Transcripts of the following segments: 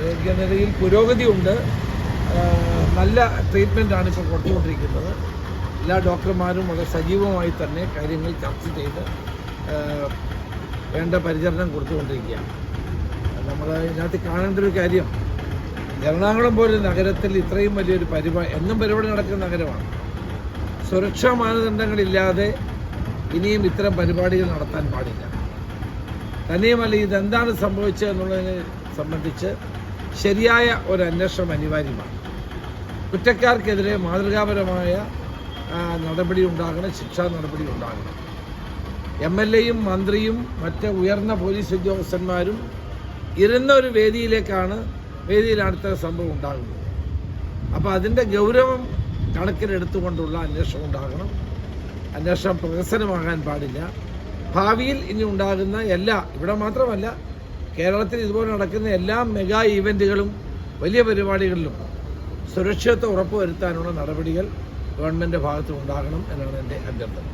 ആരോഗ്യനിലയിൽ പുരോഗതിയുണ്ട് നല്ല ട്രീറ്റ്മെന്റാണ് ഇപ്പോൾ കൊടുത്തുകൊണ്ടിരിക്കുന്നത്. എല്ലാ ഡോക്ടർമാരും വളരെ സജീവമായി തന്നെ കാര്യങ്ങൾ ചർച്ച ചെയ്ത് വേണ്ട പരിചരണം കൊടുത്തുകൊണ്ടിരിക്കുകയാണ്. നമ്മൾ ഇതിനകത്ത് കാണേണ്ട ഒരു കാര്യം എറണാകുളം പോലെ നഗരത്തിൽ ഇത്രയും വലിയൊരു പരിപാടി എന്നും പരിപാടി നടക്കുന്ന നഗരമാണ്. സുരക്ഷാ മാനദണ്ഡങ്ങളില്ലാതെ ഇനിയും ഇത്തരം പരിപാടികൾ നടത്താൻ പാടില്ല. തന്നെയുമല്ല ഇതെന്താണ് സംഭവിച്ചത് എന്നുള്ളതിനെ സംബന്ധിച്ച് ശരിയായ ഒരു അന്വേഷണം അനിവാര്യമാണ്. കുറ്റക്കാർക്കെതിരെ മാതൃകാപരമായ നടപടി ഉണ്ടാകണം ശിക്ഷാ നടപടി ഉണ്ടാകണം. എം എൽ എയും മന്ത്രിയും മറ്റ് ഉയർന്ന പോലീസ് ഉദ്യോഗസ്ഥന്മാരും ഇരുന്ന ഒരു വേദിയിലേക്കാണ് ഇത്തരം സംഭവം ഉണ്ടാകുന്നത്. അപ്പോൾ അതിന്റെ ഗൗരവം കണക്കിലെടുത്തുകൊണ്ടുള്ള അന്വേഷണം ഉണ്ടാകണം. അന്വേഷണം പ്രഹസനമാകാൻ പാടില്ല. ഭാവിയിൽ ഇനി ഉണ്ടാകുന്ന എല്ലാ ഇവിടെ മാത്രമല്ല കേരളത്തിൽ ഇതുപോലെ നടക്കുന്ന എല്ലാ മെഗാ ഈവന്റുകളും വലിയ പരിപാടികളിലും സുരക്ഷിതത്വം ഉറപ്പുവരുത്താനുള്ള നടപടികൾ ഗവൺമെന്റ് ഭാഗത്തു ഉണ്ടാകണം എന്നാണ് എന്റെ അഭ്യർത്ഥന.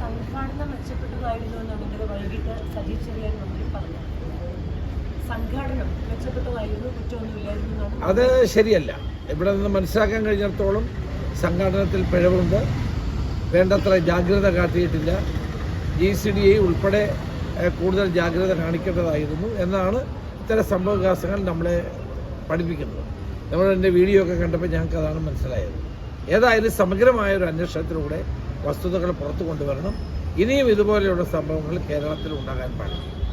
സംഘാടനം മെച്ചപ്പെട്ടതായിരുന്നു എന്നാണ് ഇന്നലെ വൈകിട്ട് സജീവ് ചെറിയാൻ മന്ത്രി പറഞ്ഞത്. സംഘാടനം മെച്ചപ്പെട്ടതായിരുന്നു കുറ്റമൊന്നുമില്ലായിരുന്നു അത് ശരിയല്ല. ഇവിടെ നിന്ന് മനസ്സിലാക്കാൻ കഴിഞ്ഞിടത്തോളം സംഘാടനത്തിൽ പിഴവുണ്ട്. വേണ്ടത്ര ജാഗ്രത കാട്ടിയിട്ടില്ല. ജി സി ഡി ഐ ഉൾപ്പെടെ കൂടുതൽ ജാഗ്രത കാണിക്കേണ്ടതായിരുന്നു എന്നാണ് ഇത്തരം സംഭവവികാസങ്ങൾ നമ്മളെ പഠിപ്പിക്കുന്നത്. നമ്മൾ എന്റെ വീഡിയോ ഒക്കെ കണ്ടപ്പോൾ ഞങ്ങൾക്ക് അതാണ് മനസ്സിലായത്. ഏതായാലും സമഗ്രമായ ഒരു അന്വേഷണത്തിലൂടെ വസ്തുതകൾ പുറത്തു കൊണ്ടുവരണം. ഇനിയും ഇതുപോലെയുള്ള സംഭവങ്ങൾ കേരളത്തിൽ ഉണ്ടാകാൻ പാടില്ല.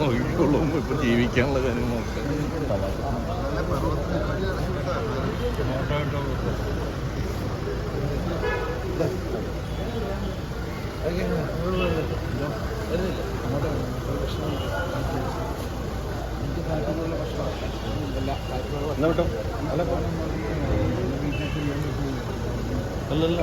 നോക്കിക്കോളൂ ഇപ്പൊ ജീവിക്കാനുള്ള കാര്യം നോക്കാം അല്ലല്ല